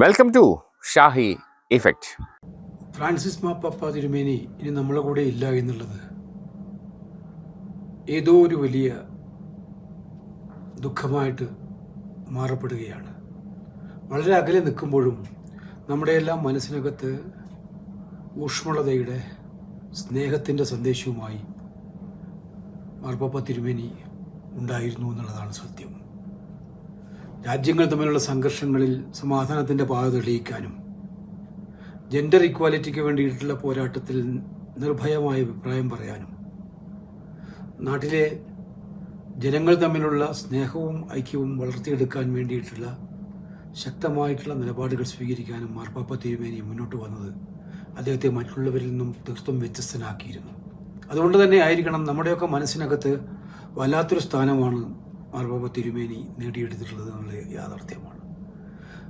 Welcome to Shahi effect Francis മാപ്പാപ്പ തിരുമേനി ഇനി നമ്മളെ കൂടെ ഇല്ല എന്നുള്ളത് ഏതോ ഒരു വലിയ ദുഃഖമായിട്ട് മാറപ്പെടുകയാണ്. വളരെ അകലെ നിൽക്കുമ്പോഴും നമ്മുടെ എല്ലാം മനസ്സിനകത്ത് ഊഷ്മളതയുടെ സ്നേഹത്തിന്റെ സന്ദേശവുമായി മാർപ്പാപ്പ തിരുമേനി ഉണ്ടായിരുന്നു എന്നുള്ളതാണ് സത്യം. രാജ്യങ്ങൾ തമ്മിലുള്ള സംഘർഷങ്ങളിൽ സമാധാനത്തിന്റെ പാത തെളിയിക്കാനും ജെൻഡർ ഇക്വാലിറ്റിക്ക് വേണ്ടിയിട്ടുള്ള പോരാട്ടത്തിൽ നിർഭയമായ അഭിപ്രായം പറയാനും. നാട്ടിലെ ജനങ്ങൾ തമ്മിലുള്ള സ്നേഹവും ഐക്യവും വളർത്തിയെടുക്കാൻ വേണ്ടിയിട്ടുള്ള ശക്തമായിട്ടുള്ള നിലപാടുകൾ സ്വീകരിക്കാനും മാർപ്പാപ്പ തിരുമേനി മുന്നോട്ട് വന്നത് അദ്ദേഹത്തെ മറ്റുള്ളവരിൽ നിന്നും തീർത്തും വ്യത്യസ്തനാക്കിയിരുന്നു. അതുകൊണ്ട് തന്നെ ആയിരിക്കണം നമ്മുടെയൊക്കെ മനസ്സിനകത്ത് വല്ലാത്തൊരു സ്ഥാനമാണ് മാർപ്പാപ്പ തിരുമേനി നേടിയെടുത്തിട്ടുള്ളത് എന്നുള്ള യാഥാർത്ഥ്യമാണ്.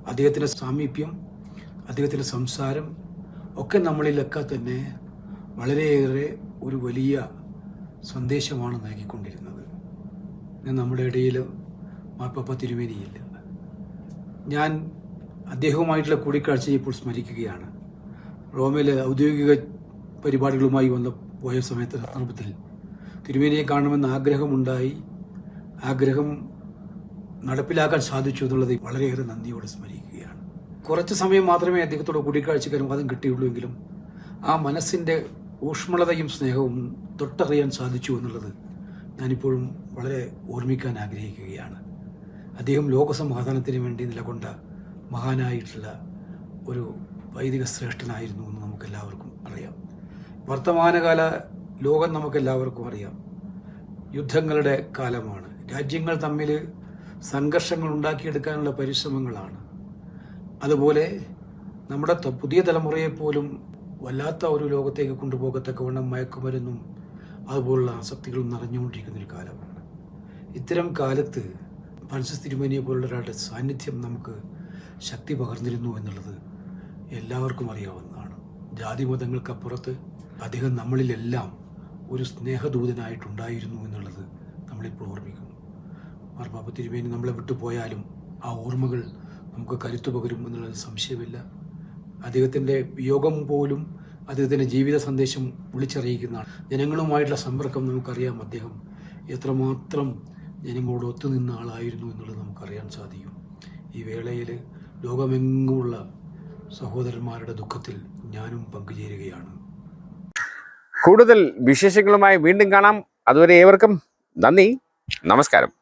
അദ്ദേഹത്തിന്റെ സാമീപ്യം അദ്ദേഹത്തിന്റെ സംസാരം ഒക്കെ നമ്മളിലൊക്കെ തന്നെ വളരെയേറെ ഒരു വലിയ സന്ദേശമാണ് നൽകിക്കൊണ്ടിരുന്നത്. നമ്മുടെ ഇടയിൽ മാർപ്പാപ്പ തിരുമേനിയില്ല ഞാൻ അദ്ദേഹവുമായിട്ടുള്ള കൂടിക്കാഴ്ച ഇപ്പോൾ സ്മരിക്കുകയാണ്. റോമിലെ ഔദ്യോഗിക പരിപാടികളുമായി വന്ന പോയ സമയത്ത് സന്ദർഭത്തിൽ തിരുമേനിയെ കാണണമെന്ന് ആഗ്രഹമുണ്ടായി. ആഗ്രഹം നടപ്പിലാക്കാൻ സാധിച്ചു എന്നുള്ളത് വളരെയേറെ നന്ദിയോടെ സ്മരിക്കുകയാണ്. കുറച്ച് സമയം മാത്രമേ അദ്ദേഹത്തോട് കൂടിക്കാഴ്ചയ്ക്ക് അനുവാദം കിട്ടിയുള്ളൂ എങ്കിലും ആ മനസ്സിന്റെ ഊഷ്മളതയും സ്നേഹവും തൊട്ടറിയാൻ സാധിച്ചു എന്നുള്ളത് ഞാനിപ്പോഴും വളരെ ഓർമ്മിക്കാൻ ആഗ്രഹിക്കുകയാണ്. അദ്ദേഹം ലോകസമാധാനത്തിന് വേണ്ടി നിലകൊണ്ട മഹാനായിട്ടുള്ള ഒരു വൈദിക ശ്രേഷ്ഠനായിരുന്നു എന്ന് നമുക്കെല്ലാവർക്കും അറിയാം. വർത്തമാനകാല ലോകം നമുക്കെല്ലാവർക്കും അറിയാം. യുദ്ധങ്ങളുടെ കാലമാണ്. രാജ്യങ്ങൾ തമ്മിൽ സംഘർഷങ്ങൾ ഉണ്ടാക്കിയെടുക്കാനുള്ള പരിശ്രമങ്ങളാണ്. അതുപോലെ നമ്മുടെ പുതിയ തലമുറയെ പോലും വല്ലാത്ത ഒരു ലോകത്തേക്ക് കൊണ്ടുപോകത്തക്കവണ്ണം മയക്കുമരുന്നും അതുപോലുള്ള ആസക്തികളും നിറഞ്ഞുകൊണ്ടിരിക്കുന്ന ഒരു കാലമാണ്. ഇത്തരം കാലത്ത് ഫ്രാൻസിസ് തിരുമേനിയെ പോലുള്ള ഒരാളുടെ സാന്നിധ്യം നമുക്ക് ശക്തി പകർന്നിരുന്നു എന്നുള്ളത് എല്ലാവർക്കും അറിയാവുന്നതാണ്. ജാതി മതങ്ങൾക്കപ്പുറത്ത് അദ്ദേഹം നമ്മളിലെല്ലാം ഒരു സ്നേഹദൂതനായിട്ടുണ്ടായിരുന്നു എന്നുള്ളത് നമ്മളിപ്പോൾ ഓർമ്മിക്കുന്നു. മാർപ്പാപ്പ നമ്മളെ വിട്ടുപോയാലും ആ ഓർമ്മകൾ നമുക്ക് കരുത്തു പകരും എന്നുള്ളത് സംശയമില്ല. അദ്ദേഹത്തിന്റെ വിയോഗം പോലും അദ്ദേഹത്തിന്റെ ജീവിത സന്ദേശം വിളിച്ചറിയിക്കുന്നതാണ് ജനങ്ങളുമായിട്ടുള്ള സമ്പർക്കം നമുക്കറിയാം അദ്ദേഹം എത്രമാത്രം ജനങ്ങളോട് ഒത്തുനിന്ന ആളായിരുന്നു എന്നുള്ളത് നമുക്കറിയാൻ സാധിക്കും. ഈ വേളയിൽ ലോകമെങ്ങുമുള്ള സഹോദരന്മാരുടെ ദുഃഖത്തിൽ ഞാനും പങ്കുചേരുകയാണ്. കൂടുതൽ വിശേഷങ്ങളുമായി വീണ്ടും കാണാം. അതുവരെ ഏവർക്കും നന്ദി. നമസ്കാരം.